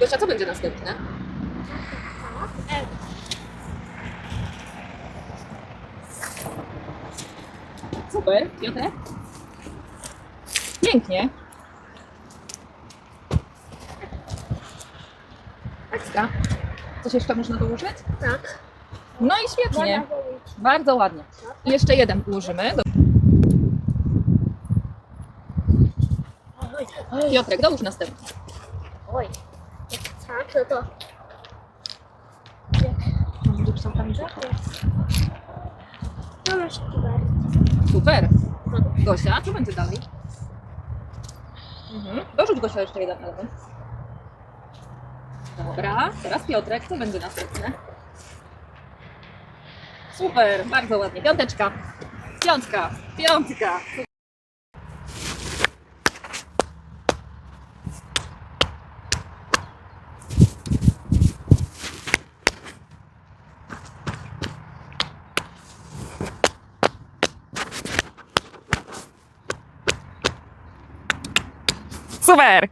Gosia, co będzie następne? Super, Piotrek? Pięknie. Ekstra. Coś jeszcze można dołożyć? Tak. No i świetnie. Bardzo ładnie. I jeszcze jeden ułożymy. Piotrek, dołóż następny. oj. No to. Będziesz sam tam masz bardzo. Super. Gosia, co będzie dalej? Mhm. Dorzuć Gosia jeszcze jeden element. Dobra, teraz Piotrek, co będzie następne? Super, bardzo ładnie. Piąteczka. Piątka, piątka. Super!